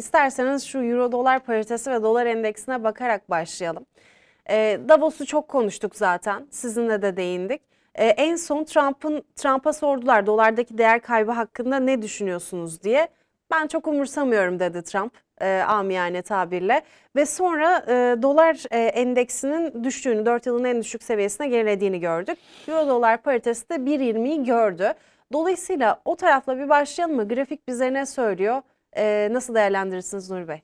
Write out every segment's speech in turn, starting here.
isterseniz şu euro dolar paritesi ve dolar endeksine bakarak başlayalım. E, Davos'u çok konuştuk zaten. Sizinle de değindik. E, en son Trump'ın Trump'a sordular dolardaki değer kaybı hakkında ne düşünüyorsunuz diye. Ben çok umursamıyorum dedi Trump e, amiyane tabirle ve sonra e, dolar e, endeksinin düştüğünü 4 yılın en düşük seviyesine gerilediğini gördük. Euro dolar paritesi de 1.20'yi gördü. Dolayısıyla o tarafla bir başlayalım mı? Grafik bize ne söylüyor? E, nasıl değerlendirirsiniz Nur Bey?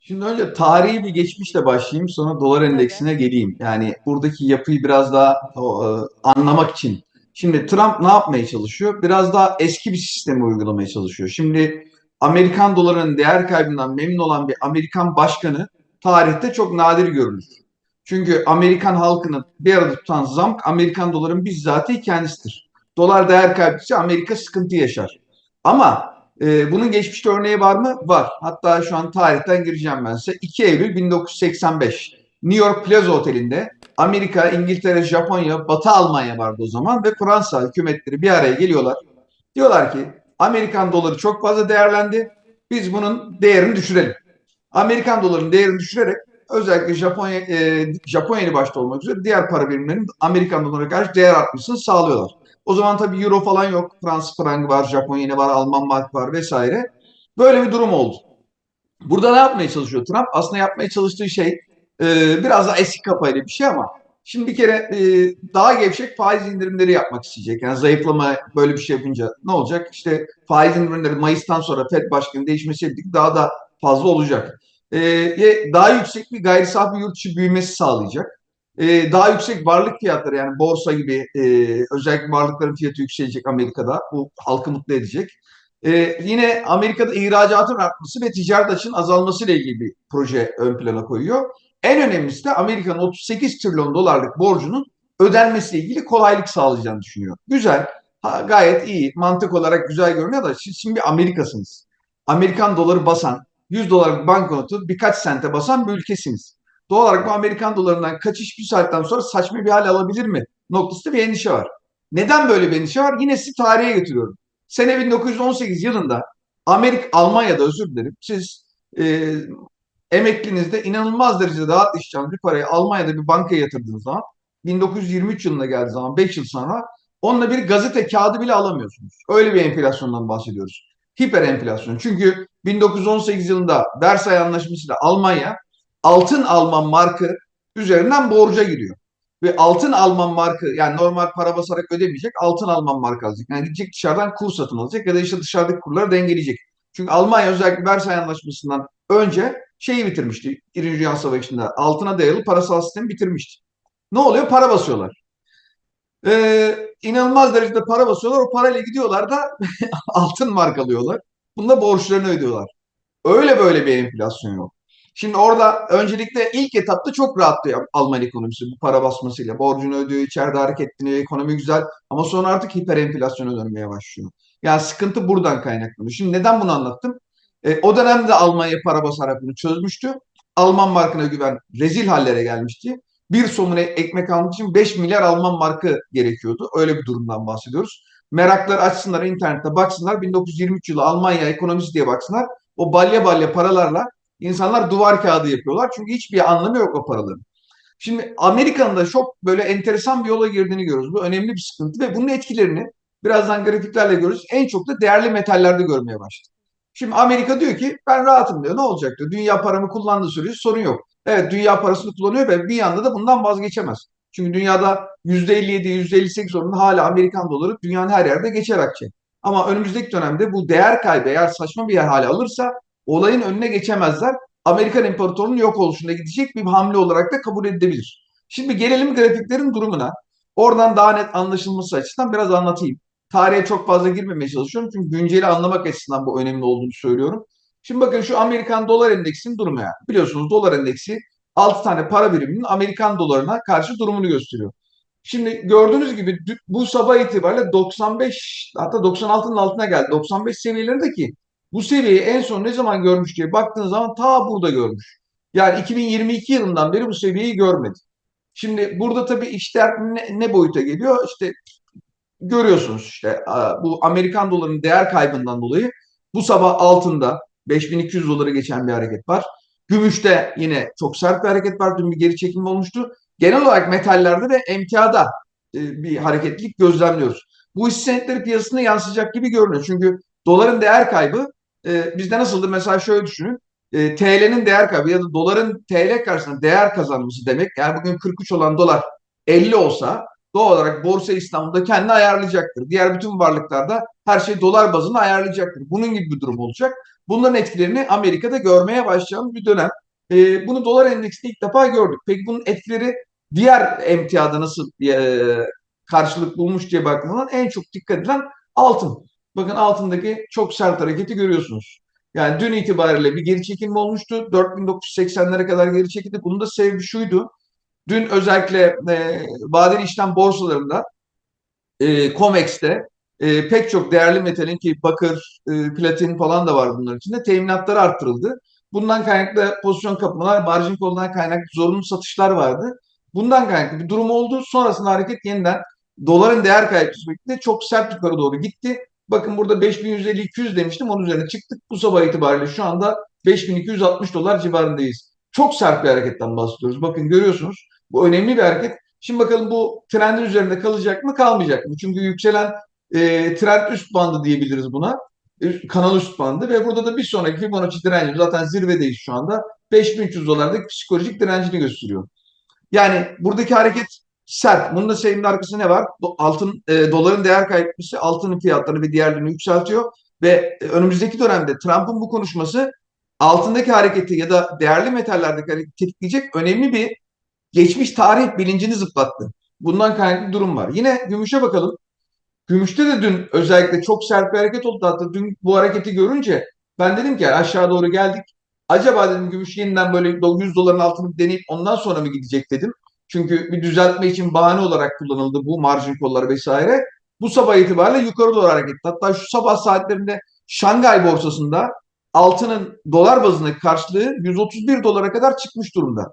Şimdi önce tarihi bir geçmişle başlayayım sonra dolar endeksine geleyim. Yani buradaki yapıyı biraz daha o, e, anlamak için. Şimdi Trump ne yapmaya çalışıyor? Biraz daha eski bir sistemi uygulamaya çalışıyor. Şimdi Amerikan dolarının değer kaybından memnun olan bir Amerikan başkanı tarihte çok nadir görülür. Çünkü Amerikan halkını bir arada tutan zamk Amerikan doların bizzatihi kendisidir. Dolar değer kaybettikçe Amerika sıkıntı yaşar. Ama e, bunun geçmişte örneği var mı? Var. Hatta şu an tarihten gireceğim ben size. 2 Eylül 1985 New York Plaza Oteli'nde Amerika, İngiltere, Japonya, Batı Almanya vardı o zaman ve Fransa hükümetleri bir araya geliyorlar. Diyorlar ki Amerikan doları çok fazla değerlendi. Biz bunun değerini düşürelim. Amerikan dolarının değerini düşürerek özellikle Japonya, e, Japonya'yı başta olmak üzere diğer para birimlerinin Amerikan dolarına karşı değer artmasını sağlıyorlar. O zaman tabii euro falan yok. Fransız frangı var, Japon yeni var, Alman mark var vesaire. Böyle bir durum oldu. Burada ne yapmaya çalışıyor Trump? Aslında yapmaya çalıştığı şey e, biraz daha eski kafayla bir şey ama şimdi bir kere e, daha gevşek faiz indirimleri yapmak isteyecek. Yani zayıflama böyle bir şey yapınca ne olacak? İşte faiz indirimleri Mayıs'tan sonra FED başkanı birlikte daha da fazla olacak. E, daha yüksek bir gayri safi yurt içi büyümesi sağlayacak e, daha yüksek varlık fiyatları yani borsa gibi e, özellikle varlıkların fiyatı yükselecek Amerika'da. Bu halkı mutlu edecek. E, yine Amerika'da ihracatın artması ve ticaret açığının azalması ile ilgili bir proje ön plana koyuyor. En önemlisi de Amerika'nın 38 trilyon dolarlık borcunun ödenmesiyle ilgili kolaylık sağlayacağını düşünüyor. Güzel, ha, gayet iyi, mantık olarak güzel görünüyor da siz şimdi Amerika'sınız. Amerikan doları basan, 100 dolarlık banknotu birkaç sente basan bir ülkesiniz doğal olarak bu Amerikan dolarından kaçış bir saatten sonra saçma bir hal alabilir mi? Noktasında bir endişe var. Neden böyle bir endişe var? Yine sizi tarihe getiriyorum. Sene 1918 yılında Amerika, Almanya'da özür dilerim. Siz e, emeklinizde inanılmaz derecede rahatlayacağınız bir parayı Almanya'da bir bankaya yatırdığınız zaman 1923 yılına geldiği zaman 5 yıl sonra onunla bir gazete kağıdı bile alamıyorsunuz. Öyle bir enflasyondan bahsediyoruz. Hiper enflasyon. Çünkü 1918 yılında Versay Anlaşması'yla Almanya altın Alman markı üzerinden borca giriyor. Ve altın Alman markı yani normal para basarak ödemeyecek altın Alman markı alacak. Yani gidecek dışarıdan kur satın alacak ya da işte dışarıdaki kurları dengeleyecek. Çünkü Almanya özellikle Versay Anlaşması'ndan önce şeyi bitirmişti. İkinci Dünya Savaşı'nda altına dayalı parasal sistemi bitirmişti. Ne oluyor? Para basıyorlar. Ee, inanılmaz derecede para basıyorlar. O parayla gidiyorlar da altın mark alıyorlar. Bunda borçlarını ödüyorlar. Öyle böyle bir enflasyon yok. Şimdi orada öncelikle ilk etapta çok rahattı Alman ekonomisi bu para basmasıyla. Borcunu ödüyor, içeride hareketleniyor, ekonomi güzel. Ama sonra artık hiper enflasyona dönmeye başlıyor. Yani sıkıntı buradan kaynaklanıyor. Şimdi neden bunu anlattım? E, o dönemde Almanya para basarak bunu çözmüştü. Alman markına güven rezil hallere gelmişti. Bir somun ekmek almak için 5 milyar Alman markı gerekiyordu. Öyle bir durumdan bahsediyoruz. Meraklar açsınlar internette baksınlar. 1923 yılı Almanya ekonomisi diye baksınlar. O balya balya paralarla İnsanlar duvar kağıdı yapıyorlar. Çünkü hiçbir anlamı yok o paraların. Şimdi Amerika'nın da çok böyle enteresan bir yola girdiğini görüyoruz. Bu önemli bir sıkıntı ve bunun etkilerini birazdan grafiklerle görürüz. En çok da değerli metallerde görmeye başladık. Şimdi Amerika diyor ki ben rahatım diyor. Ne olacak diyor. Dünya paramı kullandığı sürece sorun yok. Evet dünya parasını kullanıyor ve bir yanda da bundan vazgeçemez. Çünkü dünyada %57, %58 oranında hala Amerikan doları dünyanın her yerde geçer akçe. Ama önümüzdeki dönemde bu değer kaybı eğer saçma bir yer hale alırsa olayın önüne geçemezler. Amerikan İmparatorluğu'nun yok oluşunda gidecek bir hamle olarak da kabul edilebilir. Şimdi gelelim grafiklerin durumuna. Oradan daha net anlaşılması açısından biraz anlatayım. Tarihe çok fazla girmemeye çalışıyorum çünkü günceli anlamak açısından bu önemli olduğunu söylüyorum. Şimdi bakın şu Amerikan dolar endeksinin durumu yani. Biliyorsunuz dolar endeksi 6 tane para biriminin Amerikan dolarına karşı durumunu gösteriyor. Şimdi gördüğünüz gibi bu sabah itibariyle 95 hatta 96'nın altına geldi. 95 seviyelerindeki bu seviyeyi en son ne zaman görmüş diye baktığın zaman ta burada görmüş. Yani 2022 yılından beri bu seviyeyi görmedi. Şimdi burada tabii işler ne, ne boyuta geliyor? İşte görüyorsunuz işte bu Amerikan dolarının değer kaybından dolayı bu sabah altında 5200 dolara geçen bir hareket var. Gümüşte yine çok sert bir hareket var. Dün bir geri çekilme olmuştu. Genel olarak metallerde ve emtiada e, bir hareketlilik gözlemliyoruz. Bu hisse senetleri piyasasına yansıyacak gibi görünüyor. Çünkü doların değer kaybı e, bizde nasıldı? Mesela şöyle düşünün. E, TL'nin değer kaybı ya da doların TL karşısında değer kazanması demek. Yani bugün 43 olan dolar 50 olsa doğal olarak Borsa İstanbul'da kendini ayarlayacaktır. Diğer bütün varlıklarda her şey dolar bazında ayarlayacaktır. Bunun gibi bir durum olacak. Bunların etkilerini Amerika'da görmeye başlayalım bir dönem. E, bunu dolar endeksinde ilk defa gördük. Peki bunun etkileri diğer emtiyada nasıl e, karşılık bulmuş diye baktığımız en çok dikkat edilen altın. Bakın altındaki çok sert hareketi görüyorsunuz. Yani dün itibariyle bir geri çekilme olmuştu. 4980'lere kadar geri çekildi. Bunun da sebebi şuydu. Dün özellikle e, vadeli işlem borsalarında e, COMEX'te e, pek çok değerli metalin ki bakır, e, platin falan da var bunların içinde teminatları arttırıldı. Bundan kaynaklı pozisyon kapmalar, margin kolundan kaynaklı zorunlu satışlar vardı. Bundan kaynaklı bir durum oldu. Sonrasında hareket yeniden doların değer birlikte çok sert yukarı doğru gitti. Bakın burada 5150-200 demiştim. Onun üzerine çıktık. Bu sabah itibariyle şu anda 5260 dolar civarındayız. Çok sert bir hareketten bahsediyoruz. Bakın görüyorsunuz. Bu önemli bir hareket. Şimdi bakalım bu trendin üzerinde kalacak mı kalmayacak mı? Çünkü yükselen e, trend üst bandı diyebiliriz buna. Üst- Kanal üst bandı ve burada da bir sonraki Fibonacci direnci zaten zirvedeyiz şu anda. 5300 dolardaki psikolojik direncini gösteriyor. Yani buradaki hareket sert. Bunun da sebebimin arkasında ne var? Altın, e, doların değer kaybetmesi altının fiyatlarını ve diğerlerini yükseltiyor ve e, önümüzdeki dönemde Trump'ın bu konuşması altındaki hareketi ya da değerli metallerdeki hareketi tetikleyecek önemli bir geçmiş tarih bilincini zıplattı. Bundan kaynaklı durum var. Yine gümüşe bakalım. Gümüşte de dün özellikle çok sert bir hareket oldu. Hatta dün bu hareketi görünce ben dedim ki aşağı doğru geldik. Acaba dedim gümüş yeniden böyle 100 doların altını deneyip ondan sonra mı gidecek dedim. Çünkü bir düzeltme için bahane olarak kullanıldı bu marjin kolları vesaire. Bu sabah itibariyle yukarı doğru hareket. Hatta şu sabah saatlerinde Şangay borsasında altının dolar bazındaki karşılığı 131 dolara kadar çıkmış durumda.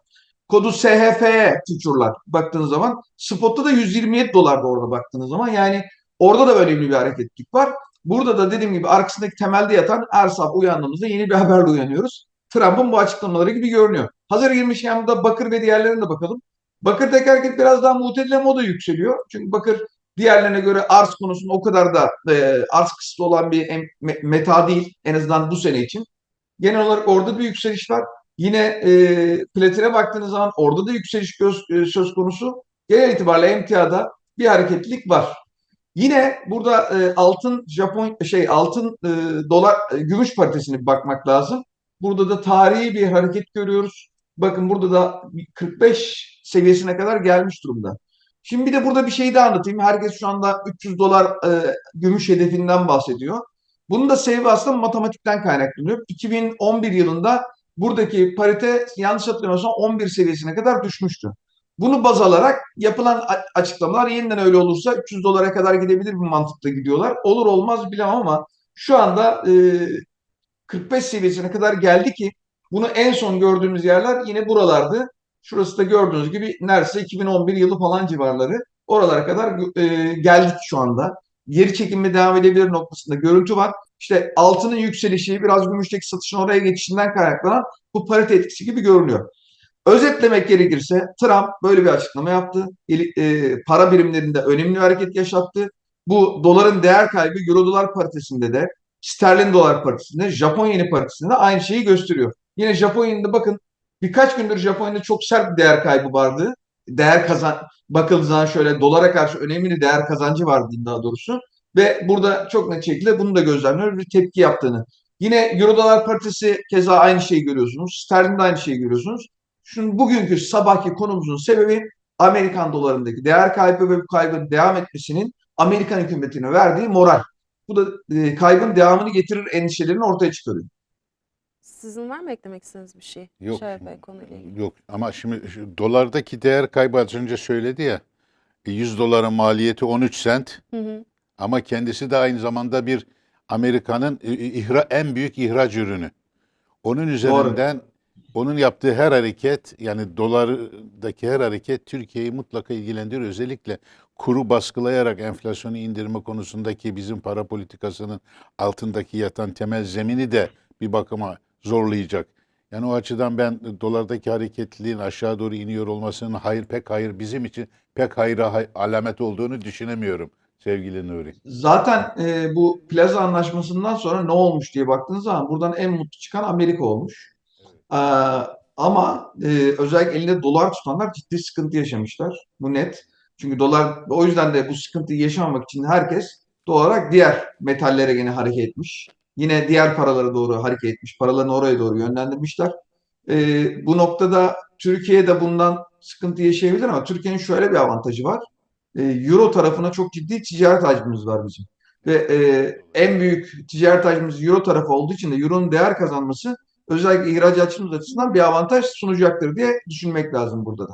Kodu SHF'ye future'lar baktığınız zaman spotta da 127 dolarda orada baktığınız zaman yani orada da önemli bir hareketlik var. Burada da dediğim gibi arkasındaki temelde yatan her sabah uyandığımızda yeni bir haberle uyanıyoruz. Trump'ın bu açıklamaları gibi görünüyor. Hazır girmişken burada bakır ve diğerlerine de bakalım. Bakır'daki hareket biraz daha mutedile moda yükseliyor. Çünkü bakır diğerlerine göre arz konusunda o kadar da e, arz kısıtlı olan bir em- me- meta değil en azından bu sene için. Genel olarak orada bir yükseliş var. Yine e, platine baktığınız zaman orada da yükseliş göz, e, söz konusu. Genel itibariyle emtiada bir hareketlilik var. Yine burada e, altın Japon şey altın e, dolar e, gümüş paritesine bakmak lazım. Burada da tarihi bir hareket görüyoruz. Bakın burada da 45 seviyesine kadar gelmiş durumda. Şimdi bir de burada bir şey daha anlatayım. Herkes şu anda 300 dolar e, gümüş hedefinden bahsediyor. Bunun da sebebi aslında matematikten kaynaklanıyor. 2011 yılında buradaki parite yanlış hatırlamıyorsam 11 seviyesine kadar düşmüştü. Bunu baz alarak yapılan açıklamalar yeniden öyle olursa 300 dolara kadar gidebilir bir mantıkla gidiyorlar. Olur olmaz bilemem ama şu anda e, 45 seviyesine kadar geldi ki bunu en son gördüğümüz yerler yine buralardı. Şurası da gördüğünüz gibi neredeyse 2011 yılı falan civarları. Oralara kadar e, geldik şu anda. Geri çekilme devam edebilir noktasında görüntü var. İşte altının yükselişi biraz gümüşteki satışın oraya geçişinden kaynaklanan bu parite etkisi gibi görünüyor. Özetlemek gerekirse Trump böyle bir açıklama yaptı. E, para birimlerinde önemli bir hareket yaşattı. Bu doların değer kaybı euro dolar paritesinde de sterlin dolar paritesinde, Japon yeni paritesinde de aynı şeyi gösteriyor. Yine Japon yeninde bakın birkaç gündür Japonya'da çok sert bir değer kaybı vardı. Değer kazan bakıldığı zaman şöyle dolara karşı önemli değer kazancı vardı diyeyim daha doğrusu. Ve burada çok net şekilde bunu da gözlemliyoruz bir tepki yaptığını. Yine Euro dolar paritesi keza aynı şeyi görüyorsunuz. Sterlinde aynı şeyi görüyorsunuz. Şimdi bugünkü sabahki konumuzun sebebi Amerikan dolarındaki değer kaybı ve bu kaybın devam etmesinin Amerikan hükümetine verdiği moral. Bu da e, kaybın devamını getirir endişelerini ortaya çıkarıyor. Sizin var mı eklemek istediğiniz bir şey? Yok. Şeref Bey konuyla ilgili. Yok ama şimdi şu dolardaki değer kaybı az önce söyledi ya. e, 100 doların maliyeti 13 sent Hı hı. ama kendisi de aynı zamanda bir Amerika'nın e, ihra, en büyük ihraç ürünü. Onun üzerinden onun yaptığı her hareket yani dolardaki her hareket Türkiye'yi mutlaka ilgilendiriyor. Özellikle kuru baskılayarak enflasyonu indirme konusundaki bizim para politikasının altındaki yatan temel zemini de bir bakıma zorlayacak. Yani o açıdan ben dolardaki hareketliliğin aşağı doğru iniyor olmasının hayır pek hayır bizim için pek hayra hay- alamet olduğunu düşünemiyorum sevgili Nuri. Zaten e, bu plaza anlaşmasından sonra ne olmuş diye baktığınız zaman buradan en mutlu çıkan Amerika olmuş. Ee, ama e, özellikle elinde dolar tutanlar ciddi sıkıntı yaşamışlar. Bu net. Çünkü dolar o yüzden de bu sıkıntıyı yaşamamak için herkes doğal olarak diğer metallere gene hareket etmiş. Yine diğer paralara doğru hareket etmiş. Paralarını oraya doğru yönlendirmişler. Ee, bu noktada Türkiye de bundan sıkıntı yaşayabilir ama Türkiye'nin şöyle bir avantajı var. Ee, Euro tarafına çok ciddi ticaret hacmimiz var bizim. Ve e, en büyük ticaret hacmimiz Euro tarafı olduğu için de Euro'nun değer kazanması özellikle ihracatçımız açısından bir avantaj sunacaktır diye düşünmek lazım burada da.